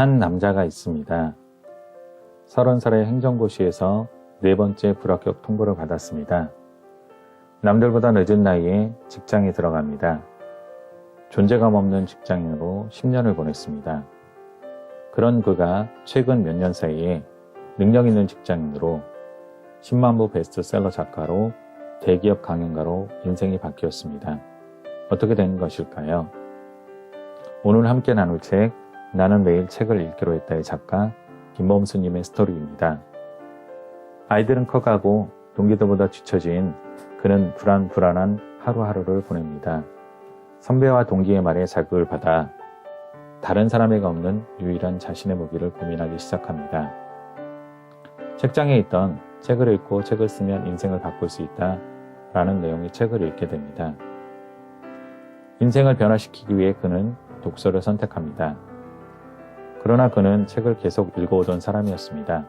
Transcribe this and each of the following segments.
한 남자가 있습니다. 서른 살의 행정고시에서 네 번째 불합격 통보를 받았습니다. 남들보다 늦은 나이에 직장에 들어갑니다. 존재감 없는 직장인으로 10년을 보냈습니다. 그런 그가 최근 몇 년 사이에 능력 있는 직장인으로 10만부 베스트셀러 작가로 대기업 강연가로 인생이 바뀌었습니다. 어떻게 된 것일까요? 오늘 함께 나눌 책 나는 매일 책을 읽기로 했다의 작가 김범수님의 스토리입니다. 아이들은 커가고 동기들보다 뒤처진 그는 불안불안한 하루하루를 보냅니다. 선배와 동기의 말에 자극을 받아 다른 사람에게 없는 유일한 자신의 무기를 고민하기 시작합니다. 책장에 있던 책을 읽고 책을 쓰면 인생을 바꿀 수 있다 라는 내용의 책을 읽게 됩니다. 인생을 변화시키기 위해 그는 독서를 선택합니다. 그러나 그는 책을 계속 읽어오던 사람이었습니다.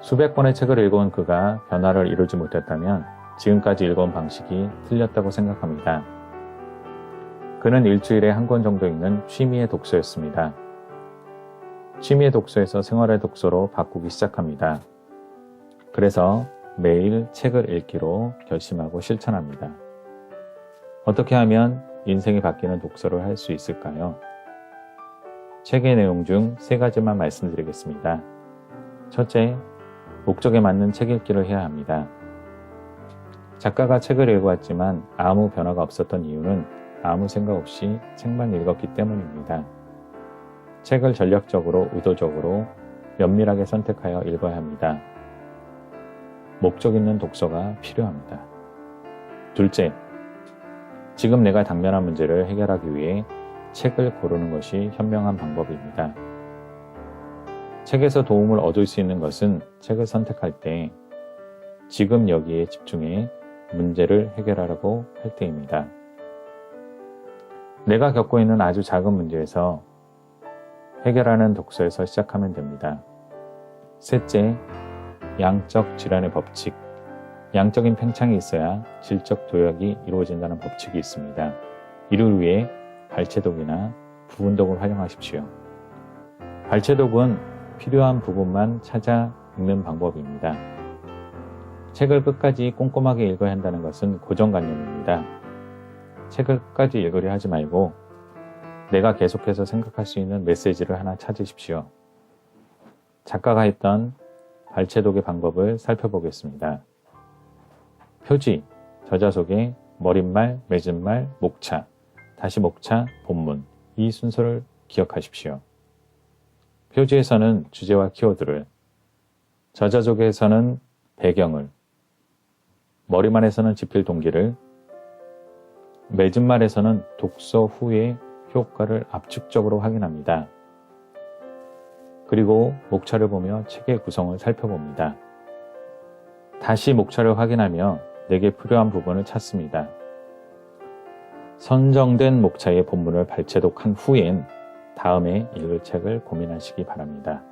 수백 번의 책을 읽어온 그가 변화를 이루지 못했다면 지금까지 읽어온 방식이 틀렸다고 생각합니다. 그는 일주일에 한 권 정도 읽는 취미의 독서였습니다. 취미의 독서에서 생활의 독서로 바꾸기 시작합니다. 그래서 매일 책을 읽기로 결심하고 실천합니다. 어떻게 하면 인생이 바뀌는 독서를 할 수 있을까요? 책의 내용 중 세 가지만 말씀드리겠습니다. 첫째, 목적에 맞는 책 읽기를 해야 합니다. 작가가 책을 읽어왔지만 아무 변화가 없었던 이유는 아무 생각 없이 책만 읽었기 때문입니다. 책을 전략적으로, 의도적으로, 면밀하게 선택하여 읽어야 합니다. 목적 있는 독서가 필요합니다. 둘째, 지금 내가 당면한 문제를 해결하기 위해 책을 고르는 것이 현명한 방법입니다. 책에서 도움을 얻을 수 있는 것은 책을 선택할 때 지금 여기에 집중해 문제를 해결하려고 할 때입니다. 내가 겪고 있는 아주 작은 문제에서 해결하는 독서에서 시작하면 됩니다. 셋째, 양적 질환의 법칙. 양적인 팽창이 있어야 질적 도약이 이루어진다는 법칙이 있습니다. 이를 위해 발췌독이나 부분독을 활용하십시오. 발췌독은 필요한 부분만 찾아 읽는 방법입니다. 책을 끝까지 꼼꼼하게 읽어야 한다는 것은 고정관념입니다. 책을 끝까지 읽으려 하지 말고 내가 계속해서 생각할 수 있는 메시지를 하나 찾으십시오. 작가가 했던 발췌독의 방법을 살펴보겠습니다. 표지, 저자 소개, 머릿말, 맺은말, 목차, 다시 목차, 본문 이 순서를 기억하십시오. 표지에서는 주제와 키워드를, 저자 소개에서는 배경을, 머리말에서는 집필 동기를, 맺은말에서는 독서 후의 효과를 압축적으로 확인합니다. 그리고 목차를 보며 책의 구성을 살펴봅니다. 다시 목차를 확인하며 내게 필요한 부분을 찾습니다. 선정된 목차의 본문을 발췌독한 후엔 다음에 읽을 책을 고민하시기 바랍니다.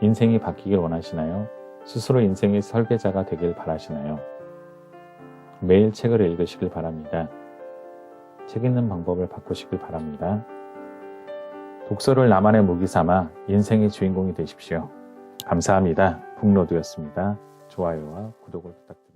인생이 바뀌길 원하시나요? 스스로 인생의 설계자가 되길 바라시나요? 매일 책을 읽으시길 바랍니다. 책 읽는 방법을 바꾸시길 바랍니다. 독서를 나만의 무기 삼아 인생의 주인공이 되십시오. 감사합니다. 북로드였습니다. 좋아요와 구독을 부탁드립니다.